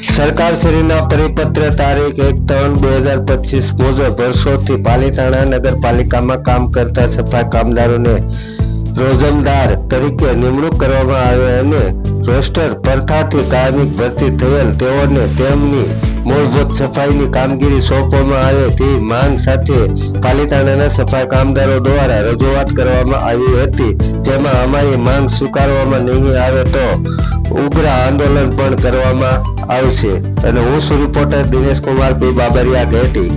સરકારશ્રીના પરિપત્ર તારીખ એક ત્રણ બે હજાર પચીસ મુજબ વર્ષોથી પાલીતાણા નગરપાલિકામાં કામ કરતા સફાઈ કામદારોને રોજમદાર તરીકે નિમણૂક કરવામાં આવે અને રોસ્ટર પ્રથાથી કાયમિક ભરતી થયેલ તેઓને તેમની મૂળભૂત સફાઈની કામગીરી સોંપવામાં આવે તેવી માંગ સાથે પાલિતાણાના સફાઈ કામદારો દ્વારા રજૂઆત કરવામાં આવી હતી. જેમાં અમારી માંગ સ્વીકારવામાં નહીં આવે તો ઉગ્ર આંદોલન પણ કરવામાં આવશે. અને હું શું રિપોર્ટર દિનેશ કુમાર બી બાબરિયા ઘેટી.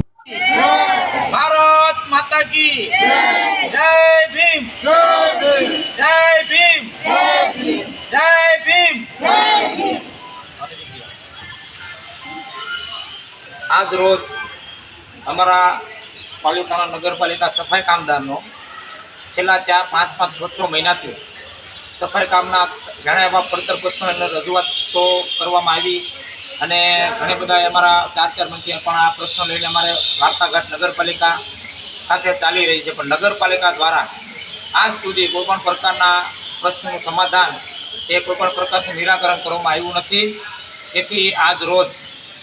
ભારત માતા કી આજ રોજ અમારા પાલિકાના નગરપાલિકા સફાઈ કામદારનો છેલ્લા ચાર, પાંચ પાંચ, છ છ મહિનાથી સફાઈ કામના ઘણા એવા પડતર પ્રશ્નો અને રજૂઆતો કરવામાં આવી અને ઘણા બધા અમારા ચાર ચાર મંત્રીએ પણ આ પ્રશ્નો લઈને અમારે વાર્તાઘાટ નગરપાલિકા સાથે ચાલી રહી છે. પણ નગરપાલિકા દ્વારા આજ સુધી કોઈપણ પ્રકારના પ્રશ્નનું સમાધાન એ કોઈપણ પ્રકારનું નિરાકરણ કરવામાં આવ્યું નથી. તેથી આજ રોજ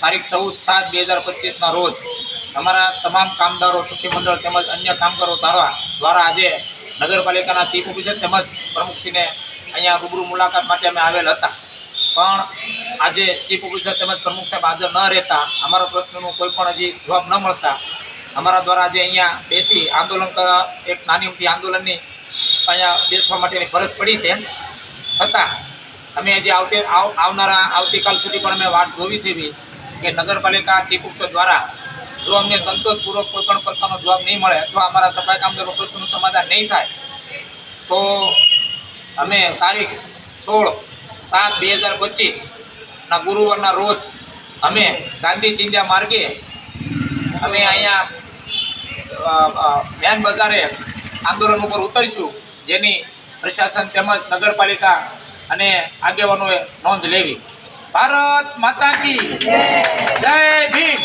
તારીખ ચૌદ સાત બે હજાર પચીસના રોજ અમારા તમામ કામદારો સુખી મંડળ તેમજ અન્ય કામદારો દ્વારા દ્વારા આજે નગરપાલિકાના ચીફ ઓફિસર તેમજ પ્રમુખશ્રીને અહીંયા રૂબરૂ મુલાકાત માટે અમે આવેલ હતા. પણ આજે ચીફ ઓફિસર તેમજ પ્રમુખ સાહેબ હાજર ન રહેતા, અમારા પ્રશ્નનું કોઈ પણ હજી જવાબ ન મળતા, અમારા દ્વારા આજે અહીંયા બેસી આંદોલન એક નાની મોટી આંદોલનની અહીંયા બેસવા માટેની ફરજ પડી છે. છતાં અમે હજી આવતી, આવ- આવનારા આવતીકાલ સુધી પણ અમે વાટ જોવી છે કે નગરપાલિકા ચીફ ઓફિસર દ્વારા જો અમને સંતોષપૂર્વક કોઈ પણ પ્રકારનો જવાબ નહીં મળે અથવા અમારા સફાઈ કામદારો પ્રશ્નનું સમાધાન નહીં થાય, તો અમે તારીખ સોળ સાત બે હજાર પચીસના ગુરુવારના રોજ અમે ગાંધી ચિંધ્યા માર્ગે અમે અહીંયા મેન બજારે આંદોલન ઉપર ઉતરીશું, જેની પ્રશાસન તેમજ નગરપાલિકા અને આગેવાનોએ નોંધ લેવી. ભારત માતા કી. જય ભીમ.